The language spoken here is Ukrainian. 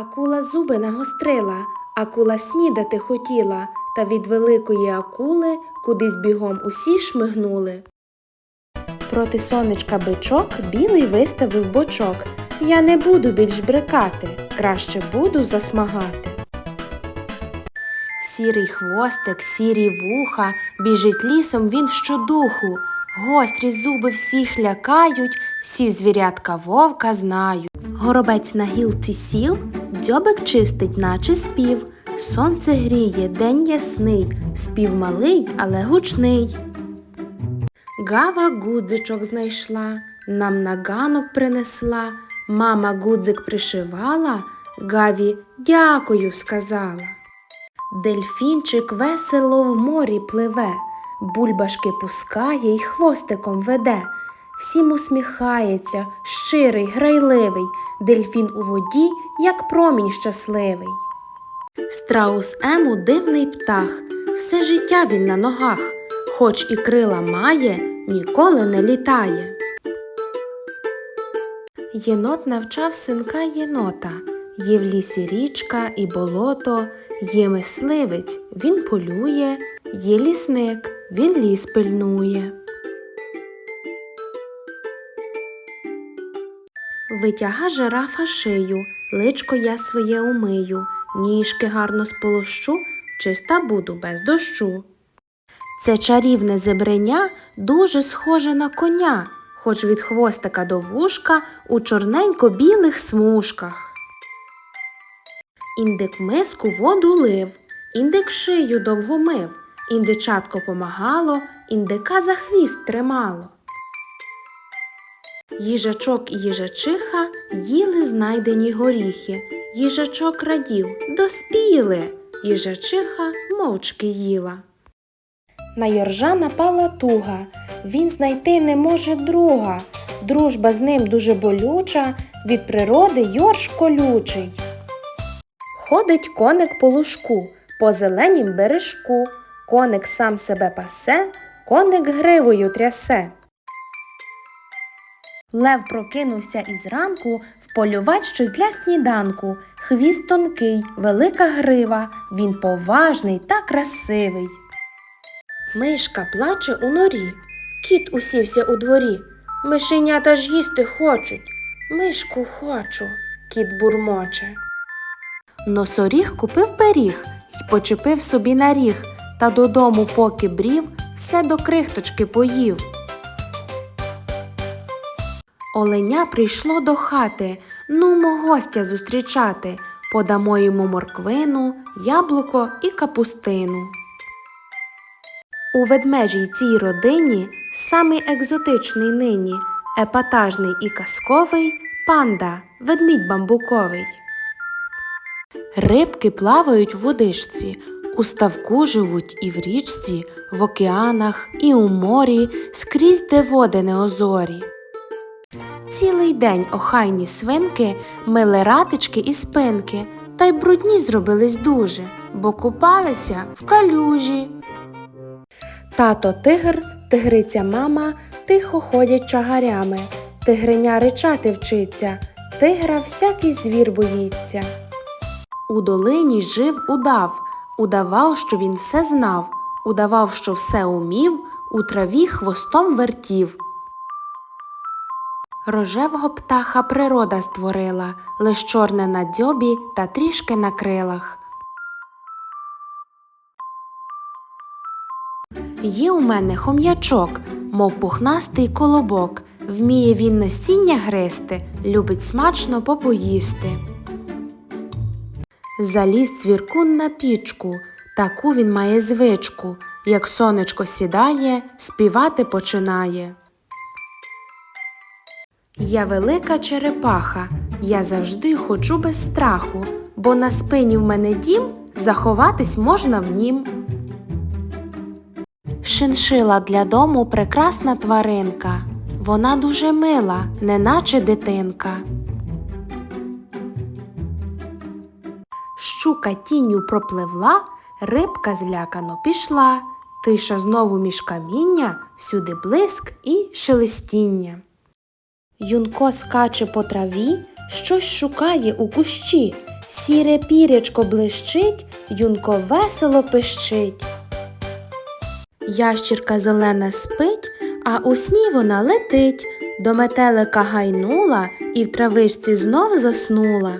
Акула зуби нагострила, акула снідати хотіла, та від великої акули кудись бігом усі шмигнули. Проти сонечка бичок білий виставив бочок. Я не буду більш брикати, краще буду засмагати. Сірий хвостик, сірі вуха, біжить лісом він щодуху. Гострі зуби всіх лякають, всі звірятка вовка знають. Горобець на гілці сів, дзьобик чистить, наче спів. Сонце гріє, день ясний, спів малий, але гучний. Гава гудзичок знайшла, нам на ганок принесла. Мама гудзик пришивала, Гаві дякую сказала. Дельфінчик весело в морі пливе, бульбашки пускає й хвостиком веде. Всім усміхається, щирий, грайливий, дельфін у воді, як промінь щасливий. Страус Ему дивний птах, все життя він на ногах, хоч і крила має, ніколи не літає. Єнот навчав синка єнота. Є в лісі річка і болото, є мисливець, він полює, є лісник, він ліс пильнує. Витяга жирафа шию, личко я своє умию, ніжки гарно сполощу, чиста буду без дощу. Це чарівне зебреня дуже схоже на коня, хоч від хвостика до вушка у чорненько-білих смужках. Індик в миску воду лив, індик шию довго мив, індичатко помагало, індика за хвіст тримало. Їжачок і їжачиха їли знайдені горіхи. Їжачок радів, доспіли. Їжачиха мовчки їла. На Йоржа напала туга. Він знайти не може друга. Дружба з ним дуже болюча, від природи Йорж колючий. Ходить коник по лужку, по зеленім бережку. Коник сам себе пасе, коник гривою трясе. Лев прокинувся із ранку вполювать щось для сніданку. Хвіст тонкий, велика грива, він поважний та красивий. Мишка плаче у норі, кіт усівся у дворі. Мишенята ж їсти хочуть. Мишку хочу, кіт бурмоче. Носоріг купив пиріг й почепив собі на ріг, та додому, поки брів, все до крихточки поїв. Оленя прийшло до хати, нумо гостя зустрічати, подамо йому морквину, яблуко і капустину. У ведмежій цій родині самий екзотичний нині, епатажний і казковий панда, ведмідь бамбуковий. Рибки плавають в водичці, у ставку живуть і в річці, в океанах, і у морі, скрізь де води неозорі. Цілий день охайні свинки мили ратички і спинки, та й брудні зробились дуже, бо купалися в калюжі. Тато тигр, тигриця мама тихо ходять чагарями. Тигриня ричати вчиться, тигра всякий звір боїться. У долині жив удав, удавав, що він все знав, удавав, що все умів, у траві хвостом вертів. Рожевого птаха природа створила, лиш чорне на дзьобі та трішки на крилах. Є у мене хом'ячок, мов пухнастий колобок. Вміє він насіння гристи, любить смачно попоїсти. Заліз цвіркун на пічку, таку він має звичку. Як сонечко сідає, співати починає. Я велика черепаха, я завжди ходжу без страху, бо на спині в мене дім, заховатись можна в нім. Шиншила для дому прекрасна тваринка. Вона дуже мила, неначе дитинка. Щука тінню пропливла, рибка злякано пішла. Тиша знову між каміння, всюди блиск і шелестіння. Юнко скаче по траві, щось шукає у кущі, Сіре пірячко блищить, юнко весело пищить. Ящірка зелена спить, а у сні вона летить. До метелика гайнула і в травичці знов заснула.